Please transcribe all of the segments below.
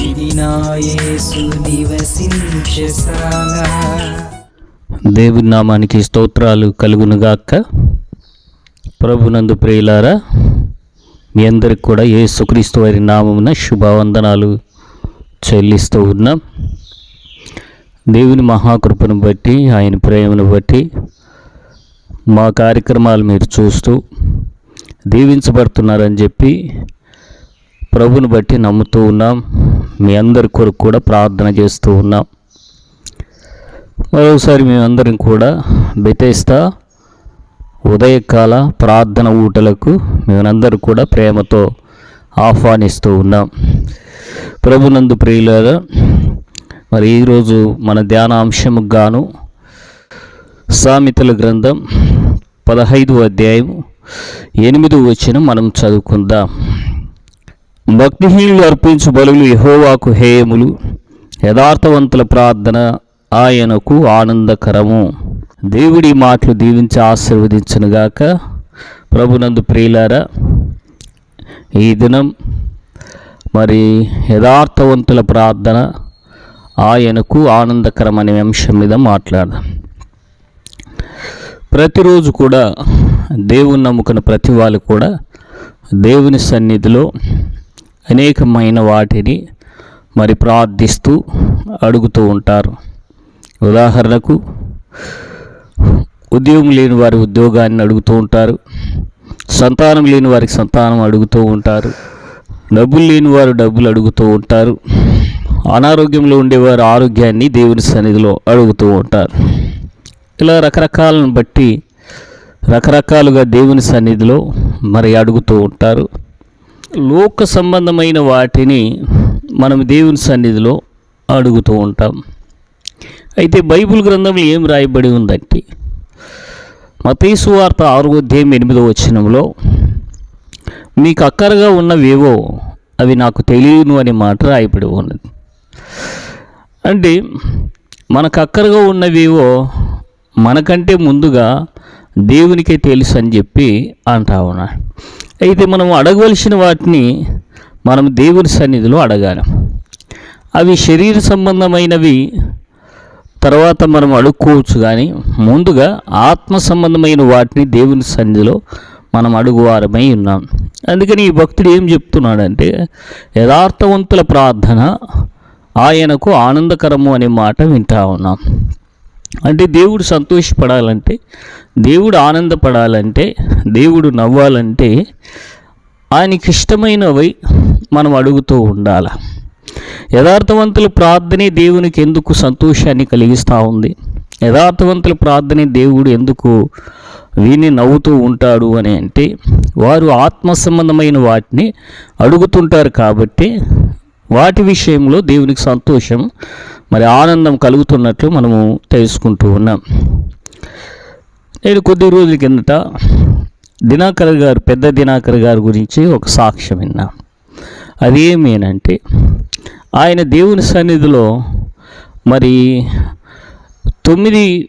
ఇది నా యేసు నివసించశాల దేవుని నామానికి స్తోత్రాలు కలుగునుగాక. ప్రభునందు ప్రియులారా మీ అందరికి కూడా ఏ సుక్రీస్తు వారి నామమున శుభవందనాలు చెల్లిస్తూ ఉన్నాం. దేవుని మహాకృపను బట్టి ఆయన ప్రేమను బట్టి మా కార్యక్రమాలు మీరు చూస్తూ దీవించబడుతున్నారని చెప్పి ప్రభుని బట్టి నమ్ముతూ ఉన్నాం. మీ అందరి కొరకు కూడా ప్రార్థన చేస్తూ ఉన్నాం. మరోసారి మేమందరం కూడా బెతేస్తా ఉదయకాల ప్రార్థన ఊటలకు మేమందరూ కూడా ప్రేమతో ఆహ్వానిస్తూ ఉన్నాం. ప్రభునందు ప్రియులారా మరి ఈరోజు మన ధ్యానాంశము గాను సామెతల గ్రంథం పదహైదు అధ్యాయం ఎనిమిది వచ్చిన మనం చదువుకుందాం. భక్తిహీనులు అర్పించు బలులు యహోవాకు హేయములు. యథార్థవంతుల ప్రార్థన ఆయనకు ఆనందకరము. దేవుడి మాటలు దీవించి ఆశీర్వదించనుగాక ప్రభునందు ప్రియులారా ఈ దినం మరి యథార్థవంతుల ప్రార్థన ఆయనకు ఆనందకరం అనే అంశం మీద మాట్లాడదాం. ప్రతిరోజు కూడా దేవుని నమ్ముకున్న ప్రతి వాళ్ళు కూడా దేవుని సన్నిధిలో అనేకమైన వాటిని మరి ప్రార్థిస్తూ అడుగుతూ ఉంటారు. ఉదాహరణకు ఉద్యోగం లేని వారి ఉద్యోగాన్ని అడుగుతూ ఉంటారు. సంతానం లేని వారికి సంతానం అడుగుతూ ఉంటారు. డబ్బులు లేని వారు డబ్బులు అడుగుతూ ఉంటారు. అనారోగ్యంలో ఉండేవారు ఆరోగ్యాన్ని దేవుని సన్నిధిలో అడుగుతూ ఉంటారు. ఇలా రకరకాలను బట్టి రకరకాలుగా దేవుని సన్నిధిలో మరి అడుగుతూ ఉంటారు. లోక సంబంధమైన వాటిని మనం దేవుని సన్నిధిలో అడుగుతూ ఉంటాం. అయితే బైబిల్ గ్రంథంలో ఏం రాయబడి ఉందంటే మతీసు వార్త ఆరో అధ్యాయం ఎనిమిదో వచనంలో మీకు అక్కరగా ఉన్నవేవో అవి నాకు తెలియను అనే మాట రాయబడి ఉన్నది. అంటే మనకు అక్కరగా ఉన్నవేవో మనకంటే ముందుగా దేవునికే తెలుసు అని చెప్పి అంటా ఉన్నాడు అయితే మనం అడగవలసిన వాటిని మనం దేవుని సన్నిధిలో అడగాలి. అవి శరీర సంబంధమైనవి తర్వాత మనం అడుక్కోవచ్చు కానీ ముందుగా ఆత్మ సంబంధమైన వాటిని దేవుని సన్నిధిలో మనం అడుగువారమై ఉన్నాం. అందుకని ఈ భక్తుడు ఏం చెప్తున్నాడంటే యథార్థవంతుల ప్రార్థన ఆయనకు ఆనందకరము అనే మాట వింటా ఉన్నాం. అంటే దేవుడు సంతోషపడాలంటే దేవుడు ఆనందపడాలంటే దేవుడు నవ్వాలంటే ఆయనకి ఇష్టమైనవి మనం అడుగుతూ ఉండాలి. యథార్థవంతుల ప్రార్థనే దేవునికి ఎందుకు సంతోషాన్ని కలిగిస్తూ ఉంది? యథార్థవంతుల ప్రార్థనే దేవుడు ఎందుకు విని నవ్వుతూ ఉంటాడు అని అంటే వారు ఆత్మ సంబంధమైన వాటిని అడుగుతుంటారు కాబట్టి వాటి విషయంలో దేవునికి సంతోషం మరి ఆనందం కలుగుతున్నట్లు మనము తెలుసుకుంటూ ఉన్నాం. నేను కొద్ది రోజుల కిందట దినాకర్ గారు పెద్ద దినాకర్ గారి గురించి ఒక సాక్ష్యం విన్నా. అది ఏమేనంటే ఆయన దేవుని సన్నిధిలో మరి తొమ్మిది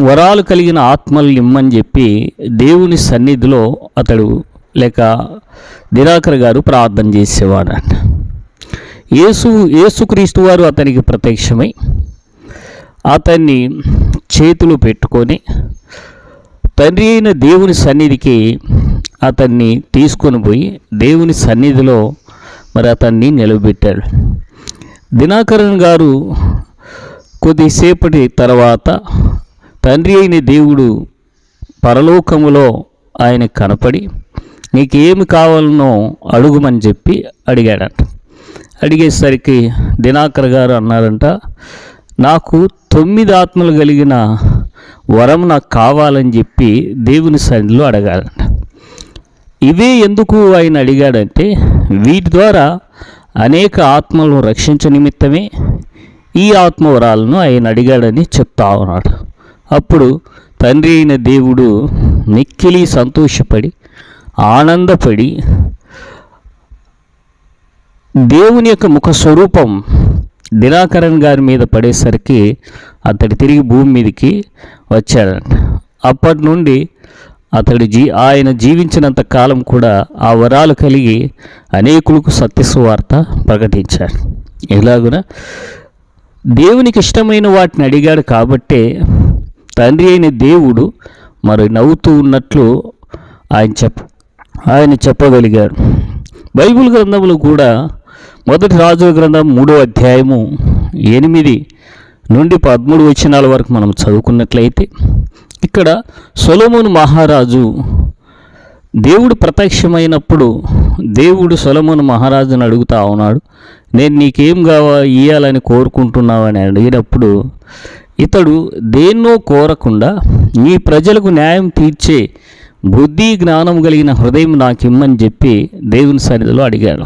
వరాలు కలిగిన ఆత్మలు ఇమ్మని చెప్పి దేవుని సన్నిధిలో అతడు లేక దినాకర్ గారు ప్రార్థన చేసేవాడంట యేసు యేసుక్రీస్తు వారు అతనికి ప్రత్యక్షమై అతన్ని చేతులు పెట్టుకొని తండ్రి అయిన దేవుని సన్నిధికి అతన్ని తీసుకొని పోయి దేవుని సన్నిధిలో మరి అతన్ని నిలబెట్టాడు. దినాకరణ్ గారు కొద్దిసేపటి తర్వాత తండ్రి అయిన దేవుడు పరలోకములో ఆయన కనపడి నీకేమి కావాలనో అడుగుమని చెప్పి అడిగాడంట. అడిగేసరికి దినాకర్ గారు అన్నారంట నాకు తొమ్మిది ఆత్మలు కలిగిన వరం నాకు కావాలని చెప్పి దేవుని సన్నిధిలో అడగాలంట. ఇవే ఎందుకు ఆయన అడిగాడంటే వీటి ద్వారా అనేక ఆత్మలను రక్షించ నిమిత్తమే ఈ ఆత్మవరాలను ఆయన అడిగాడని చెప్తా ఉన్నాడు. అప్పుడు తండ్రి అయిన దేవుడు మిక్కిలి సంతోషపడి ఆనందపడి దేవుని యొక్క ముఖ స్వరూపం దినాకరన్ గారి మీద పడేసరికి అతడు తిరిగి భూమి మీదకి వచ్చాడంట. అప్పటి నుండి అతడు జీ ఆయన జీవించినంత కాలం కూడా ఆ వరాలు కలిగి అనేకులకు సత్యసువార్త ప్రకటించాడు. ఇలాగున దేవునికి ఇష్టమైన వాటిని అడిగాడు కాబట్టే తండ్రి అయిన దేవుడు మరి నవ్వుతూ ఉన్నట్లు ఆయన చెప్ప ఆయన చెప్పగలిగాడు. బైబిల్ గ్రంథంలో కూడా మొదటి రాజు గ్రంథం మూడో అధ్యాయము ఎనిమిది నుండి పదమూడు వచనాల వరకు మనం చదువుకున్నట్లయితే ఇక్కడ సొలొమోను మహారాజు దేవుడు ప్రత్యక్షమైనప్పుడు దేవుడు సొలొమోను మహారాజును అడుగుతా ఉన్నాడు నేను నీకేం కావా? ఇయ్యాలని కోరుకుంటున్నావని అడిగినప్పుడు ఇతడు దేన్నో కోరకుండా నీ ప్రజలకు న్యాయం తీర్చే బుద్ధి జ్ఞానం కలిగిన హృదయం నాకు ఇమ్మని చెప్పి దేవుని సన్నిధిలో అడిగాడు.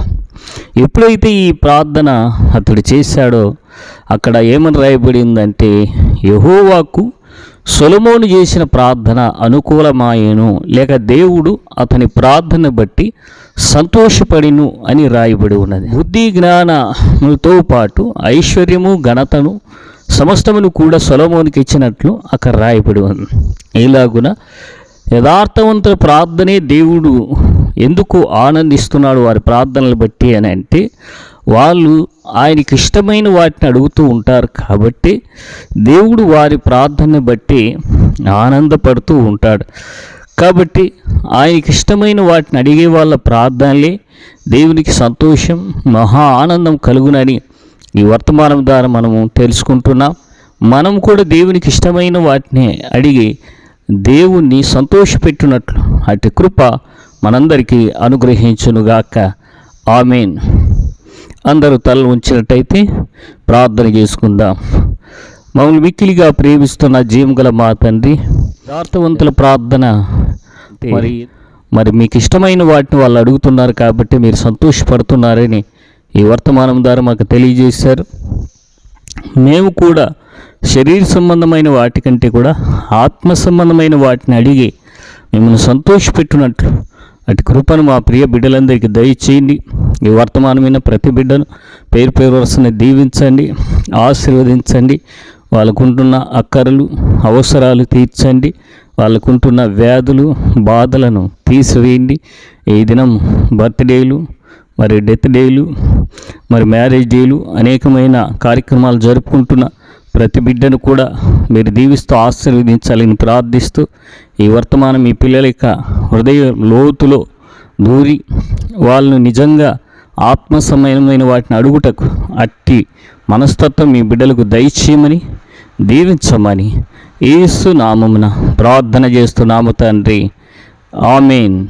ఎప్పుడైతే ఈ ప్రార్థన అతడు చేశాడో అక్కడ ఏమని రాయబడిందంటే యహోవాకు సొలమోను చేసిన ప్రార్థన అనుకూలమాయేను లేక దేవుడు అతని ప్రార్థన బట్టి సంతోషపడిను అని రాయబడి ఉన్నది. బుద్ధి జ్ఞానముతో పాటు ఐశ్వర్యము ఘనతను సమస్తమును కూడా సొలమోనికి ఇచ్చినట్లు అక్కడ రాయబడి ఉంది ఇలాగున యథార్థవంతుల ప్రార్థనే దేవుడు ఎందుకు ఆనందిస్తున్నాడు వారి ప్రార్థనలు బట్టి అని అంటే వాళ్ళు ఆయనకి ఇష్టమైన వాటిని అడుగుతూ ఉంటారు కాబట్టి దేవుడు వారి ప్రార్థనని బట్టి ఆనందపడుతూ ఉంటాడు. కాబట్టి ఆయనకి ఇష్టమైన వాటిని అడిగే వాళ్ళ ప్రార్థనలే దేవునికి సంతోషం మహా ఆనందం కలుగునని ఈ వర్తమానం ద్వారా మనము తెలుసుకుంటున్నాం. మనం కూడా దేవునికి ఇష్టమైన వాటిని అడిగి దేవుణ్ణి సంతోషపెట్టినట్లు అటు కృప మనందరికీ అనుగ్రహించునుగాక. ఆమెన్. అందరూ తల ఉంచినట్టయితే ప్రార్థన చేసుకుందాం. మమ్మల్ని మిక్కిలిగా ప్రేమిస్తున్న జీవగల మా తండ్రి యథార్థవంతుల ప్రార్థన. మరి మరి మీకు ఇష్టమైన వాటిని వాళ్ళు అడుగుతున్నారు కాబట్టి మీరు సంతోషపడుతున్నారని ఈ వర్తమానం ద్వారా మాకు తెలియజేశారు. మేము కూడా శరీర సంబంధమైన వాటికంటే కూడా ఆత్మ సంబంధమైన వాటిని అడిగి మిమ్మల్ని సంతోషపెట్టినట్లు అటు కృపను మా ప్రియ బిడ్డలందరికీ దయచేయండి. ఈ వర్తమానమైన ప్రతి బిడ్డను పేరు పేరు వరుసని దీవించండి ఆశీర్వదించండి. వాళ్ళకుంటున్న అక్కరలు అవసరాలు తీర్చండి. వాళ్ళకుంటున్న వ్యాధులు బాధలను తీసివేయండి. ఈ దినం బర్త్డేలు మరి డెత్ డేలు మరి మ్యారేజ్ డేలు అనేకమైన కార్యక్రమాలు జరుపుకుంటున్న ప్రతి బిడ్డను కూడా మీరు దీవిస్తూ ఆశీర్వదించాలని ప్రార్థిస్తూ ఈ వర్తమానం మీ పిల్లల యొక్క హృదయ లోతులో దూరి వాళ్ళను నిజంగా ఆత్మసమయమైన వాటిని అడుగుటకు అట్టి మనస్తత్వం మీ బిడ్డలకు దయచేయమని దీవించమని ఏసు నామమున ప్రార్థన చేస్తున్నాము తండ్రి. ఆమెన్.